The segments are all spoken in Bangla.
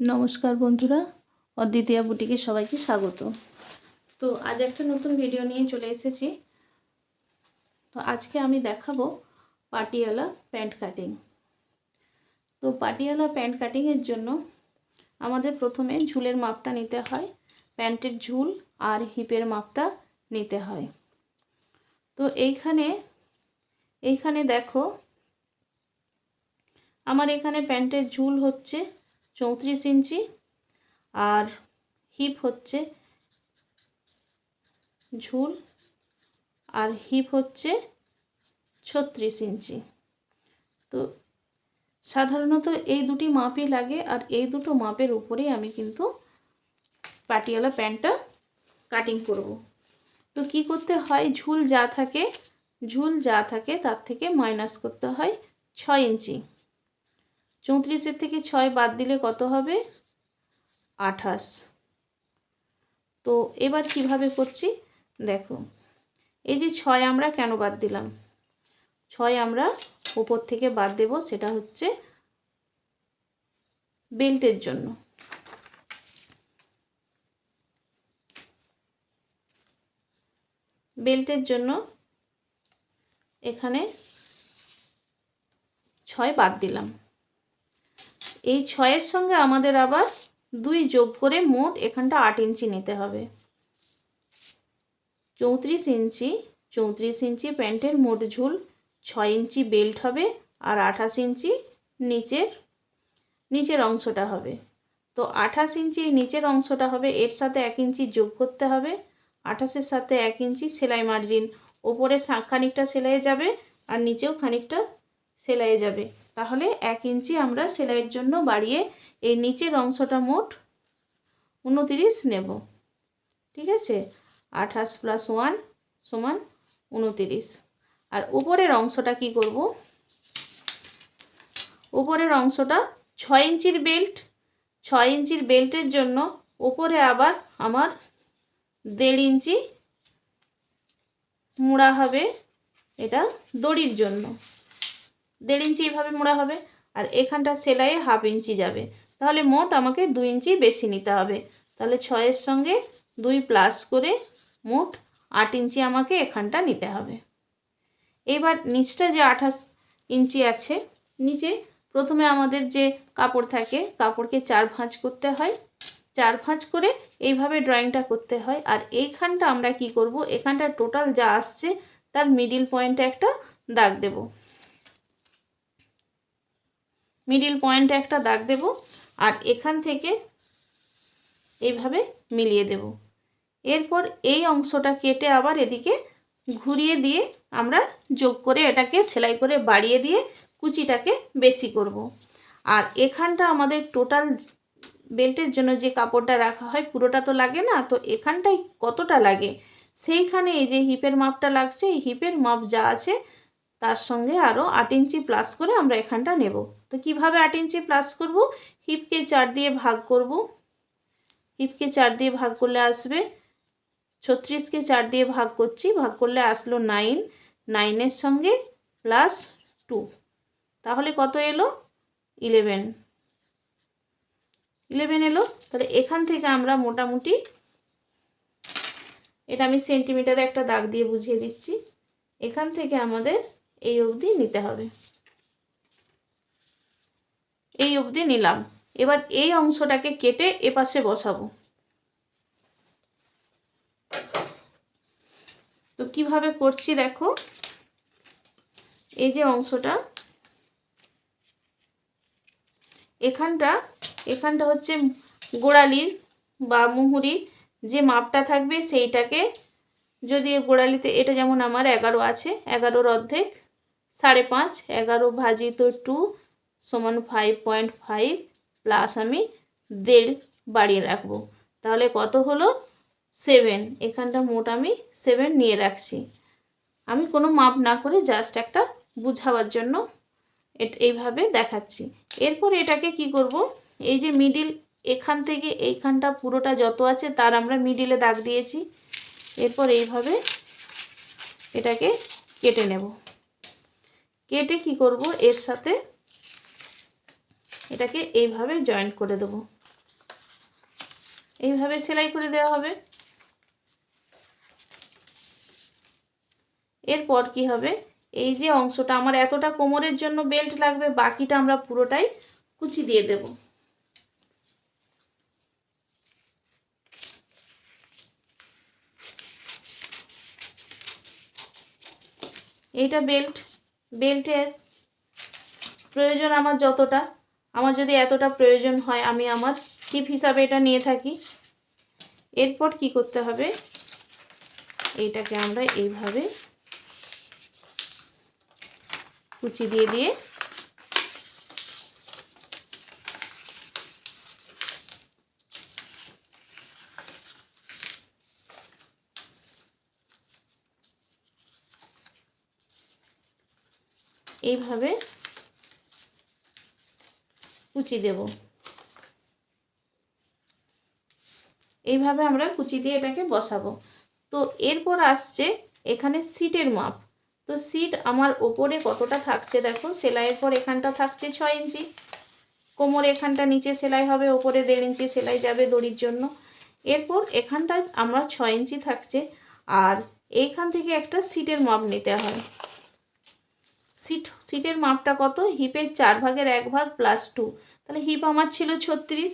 নমস্কার বন্ধুরা, অদ্বিতীয়া বুটিকে সবাইকে স্বাগত। তো আজ একটা নতুন ভিডিও নিয়ে চলে এসেছি। তো আজকে আমি দেখাবো পাটিয়ালা প্যান্ট কাটিং তো পাটিয়ালা প্যান্ট কাটিংয়ের জন্য আমাদের প্রথমে ঝুলের মাপটা নিতে হয়, প্যান্টের ঝুল আর হিপের মাপটা নিতে হয়। তো এইখানে এইখানে দেখো, আমার এখানে প্যান্টের ঝুল হচ্ছে চৌত্রিশ ইঞ্চি। আর হিপ হচ্ছে ঝুল। আর হিপ হচ্ছে ছত্রিশ ইঞ্চি। তো সাধারণত এই দুটি মাপই লাগে আর এই দুটো মাপের উপরেই আমি কিন্তু পাটিয়ালা প্যান্টটা কাটিং করব। তো কি করতে হয়? ঝুল যা থাকে, ঝুল যা থাকে তার থেকে মাইনাস করতে হয় ছয় ইঞ্চি। চৌত্রিশের থেকে ছয় বাদ দিলে কত হবে? আঠাশ। তো এবার কীভাবে করছি? দেখো, এই যে ছয় আমরা কেন বাদ দিলাম? ছয় আমরা উপর থেকে বাদ দেব, সেটা হচ্ছে বেল্টের জন্য। বেল্টের জন্য এখানে ছয় বাদ দিলাম। এই ছয়ের সঙ্গে আমাদের আবার দুই যোগ করে মোট এখানটা আট ইঞ্চি নিতে হবে। চৌত্রিশ ইঞ্চি চৌত্রিশ ইঞ্চি প্যান্টের মোট ঝুল ছয় ইঞ্চি বেল্ট হবে আর আঠাশ ইঞ্চি নিচের নিচের অংশটা হবে। তো আঠাশ ইঞ্চি নিচের অংশটা হবে, এর সাথে এক ইঞ্চি যোগ করতে হবে। আঠাশের সাথে এক ইঞ্চি সেলাই মার্জিন ওপরে খানিকটা সেলাই যাবে আর নিচেও খানিকটা সেলাই যাবে। তাহলে এক ইঞ্চি আমরা সেলাইয়ের জন্য বাড়িয়ে এই নিচের অংশটা মোট উনতিরিশ নেব। ঠিক আছে? আঠাশ প্লাস ওয়ান সমান উনতিরিশ। আর উপরের অংশটা কি করব? উপরের অংশটা ছয় ইঞ্চির বেল্ট ছয় ইঞ্চির বেল্টের জন্য উপরে আবার আমার দেড় ইঞ্চি মোড়া হবে এটা দড়ির জন্য। দেড় ইঞ্চি এভাবে মোড়া হবে আর এখানটা সেলাইয়ে হাফ ইঞ্চি যাবে। তাহলে মোট আমাকে দু ইঞ্চি বেশি নিতে হবে। তাহলে ছয়ের সঙ্গে দুই প্লাস করে মোট আট ইঞ্চি আমাকে এখানটা নিতে হবে। এবার নিচটা যে আঠাশ ইঞ্চি আছে, নিচে প্রথমে আমাদের যে কাপড় থাকে, কাপড়কে চার ভাঁজ করতে হয়। চার ভাঁজ করে এইভাবে ড্রয়িংটা করতে হয়। আর এইখানটা আমরা কি করব? এখানটা টোটাল যা আসছে, তার মিডিল পয়েন্টে একটা দাগ দেবো। মিডিল পয়েন্টে একটা দাগ দেব আর এখান থেকে এইভাবে মিলিয়ে দেব এরপর এই অংশটা কেটে আবার এদিকে ঘুরিয়ে দিয়ে আমরা যোগ করে এটাকে সেলাই করে বাড়িয়ে দিয়ে কুচিটাকে বেশি করব। আর এখানটা আমাদের টোটাল বেল্টের জন্য যে কাপড়টা রাখা হয় পুরোটা তো লাগে না, তো এখানটাই কতটা লাগে সেইখানে এই যে হিপের মাপটা লাগছে, এই হিপের মাপ যা আছে তার সঙ্গে আরও আট ইঞ্চি প্লাস করে আমরা এখানটা নেব। তো কীভাবে আট ইঞ্চি প্লাস করব? হিপকে চার দিয়ে ভাগ করব। হিপকে চার দিয়ে ভাগ করলে আসবে ছত্রিশকে চার দিয়ে ভাগ করছি, ভাগ করলে আসলো নাইন নাইনের সঙ্গে প্লাস টু তাহলে কত এলো? ইলেভেন ইলেভেন এলো। তাহলে এখান থেকে আমরা মোটামুটি এটা আমি সেন্টিমিটারে একটা দাগ দিয়ে বুঝিয়ে দিচ্ছি। এখান থেকে আমাদের এই অবধি নিতে হবে। এই অবধি নিলাম। এবার এই অংশটাকে কেটে এপাশে বসাবো। তো কীভাবে করছি দেখো? এই যে অংশটা। এখানটা এখানটা হচ্ছে গোড়ালির বা মুহুরির যে মাপটা থাকবে সেইটাকে যদি গোড়ালিতে, এটা যেমন আমার এগারো আছে, এগারোর অর্ধেক সাড়ে পাঁচ, এগারো ভাজিত টু সমান ফাইভ পয়েন্ট ফাইভ প্লাস আমি দেড় বাড়িয়ে রাখব। তাহলে কত হলো? সেভেন এখানটা মোট আমি সেভেন নিয়ে রাখছি। আমি কোনো মাপ না করে জাস্ট একটা বুঝাবার জন্য এইভাবে দেখাচ্ছি। এরপর এটাকে কি করব? এই যে মিডিল এখান থেকে এইখানটা পুরোটা যত আছে তার আমরা মিডিলে দাগ দিয়েছি। এরপর এইভাবে এটাকে কেটে নেব। কেটে কি করব? এর সাথে এটাকে এইভাবে জয়েন্ট করে দেব। এইভাবে সেলাই করে দেওয়া হবে। এরপর কি হবে? এই যে অংশটা আমার এতটা কোমরের জন্য বেল্ট লাগবে, বাকিটা আমরা পুরোটাই কুচি দিয়ে দেব। এইটা বেল্ট বেল্টের প্রয়োজন আমার যতটা, আমার যদি এতটা প্রয়োজন হয় আমি আমার টিপ হিসাবে এটা নিয়ে থাকি। এরপর কি করতে হবে? এইটাকে আমরা এইভাবে কুচি দিয়ে দিয়ে এইভাবে কুচি দেব। এইভাবে আমরা কুচি দিয়ে এটাকে বসাবো। তো এরপর আসছে এখানে সিটের মাপ। তো সিট আমার ওপরে কতটা থাকছে দেখো, সেলাইয়ের পর এখানটা থাকছে ছয় ইঞ্চি। কোমর এখানটা নিচে সেলাই হবে, ওপরে দেড় ইঞ্চি সেলাই যাবে দড়ির জন্য। এরপর এখানটায় আমরা ছয় ইঞ্চি থাকছে। আর এইখান থেকে একটা সিটের মাপ নিতে হয়। সিট, সিটের মাপটা কত? হিপের চার ভাগের এক ভাগ প্লাস টু তাহলে হিপ আমার ছিল ছত্রিশ,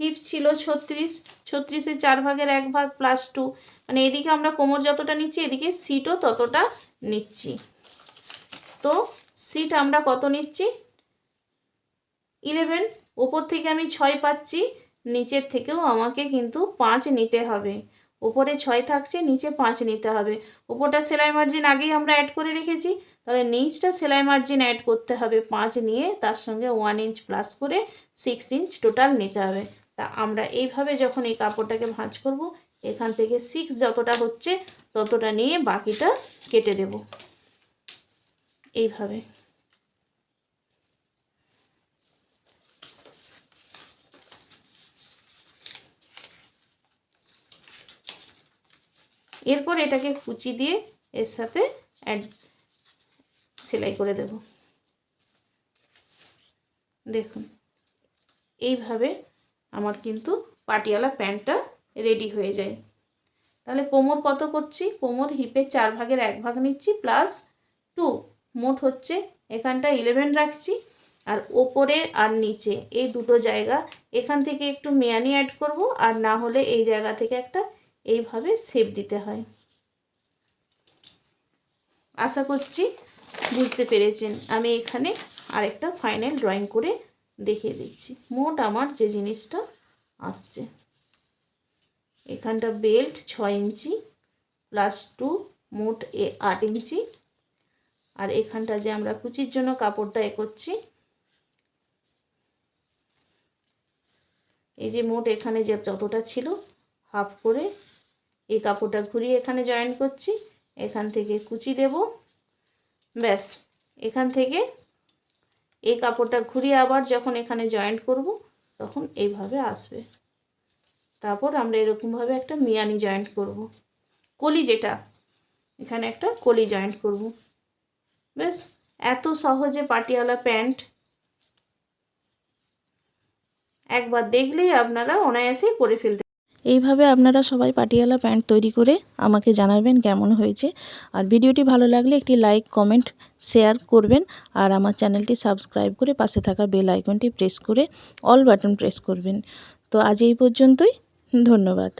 হিপ ছিল ছত্রিশ, ছত্রিশের চার ভাগের এক ভাগ প্লাস টু মানে এদিকে আমরা কোমর যতটা নিচ্ছি, এদিকে সিটও ততটা নিচ্ছি। তো সিট আমরা কত নিচ্ছি? ইলেভেন ওপর থেকে আমি ছয় পাচ্ছি, নিচের থেকেও আমাকে কিন্তু পাঁচ নিতে হবে। ওপরে ছয় থাকছে, নিচে পাঁচ নিতে হবে। ওপরটা সেলাই মার্জিন আগেই আমরা অ্যাড করে রেখেছি। তাহলে নিচটা সেলাই মার্জিন অ্যাড করতে হবে পাঁচ নিয়ে, তার সঙ্গে ওয়ান ইঞ্চ প্লাস করে সিক্স ইঞ্চ টোটাল নিতে হবে। তা আমরা এইভাবে যখন এই কাপড়টাকে ভাঁজ করব, এখান থেকে সিক্স যতটা হচ্ছে, ততটা নিয়ে বাকিটা কেটে দেব। এইভাবে। এরপর এটাকে কুচি দিয়ে এর সাথে অ্যাড সেলাই করে দেব। দেখুন, এইভাবে আমার কিন্তু পাটিয়ালা প্যান্টটা রেডি হয়ে যায়। তাহলে কোমর কত করছি? কোমর হিপের চার ভাগের এক ভাগ নিচ্ছি প্লাস টু মোট হচ্ছে এখানটা ইলেভেন রাখছি, আর ওপরে আর নিচে, এই দুটো জায়গা। এখান থেকে একটু মেয়ানি অ্যাড করব, আর না হলে এই জায়গা থেকে একটা এইভাবে শেপ দিতে হয়। আশা করছি বুঝতে পেরেছেন। আমি এখানে আরেকটা ফাইনাল ড্রয়িং করে দেখিয়ে দিচ্ছি। মোট আমার যে জিনিসটা আসছে। এখানটা বেল্ট ছয় ইঞ্চি প্লাস টু মোট এ আট ইঞ্চি। আর এখানটা যে আমরা কুচির জন্য কাপড়টা এ করছি, এই যে মোট এখানে যে যতটা ছিল হাফ করে এই কাপড়টা ঘুরিয়ে এখানে জয়েন করছি। এখান থেকে কুচি দেব। ব্যাস, এখান থেকে এই কাপড়টা ঘুরিয়ে আবার যখন এখানে জয়েন্ট করব, তখন এইভাবে আসবে। তারপর আমরা এরকমভাবে একটা মিয়ানি জয়েন্ট করব। কলি যেটা, এখানে একটা কলি জয়েন্ট করব। বেশ এত সহজে পাটিয়ালা প্যান্ট। একবার দেখলেই আপনারা অনায়াসেই করে ফেলতে এইভাবে আপনারা সবাই পাটিয়ালা প্যান্ট তৈরি করে আমাকে জানাবেন কেমন হয়েছে। আর ভিডিওটি ভালো লাগলে একটি লাইক, কমেন্ট, শেয়ার করবেন আর আমার চ্যানেলটি সাবস্ক্রাইব করে পাশে থাকা বেল আইকনটি প্রেস করে অল বাটন প্রেস করবেন। তো আজ এই পর্যন্তই, ধন্যবাদ।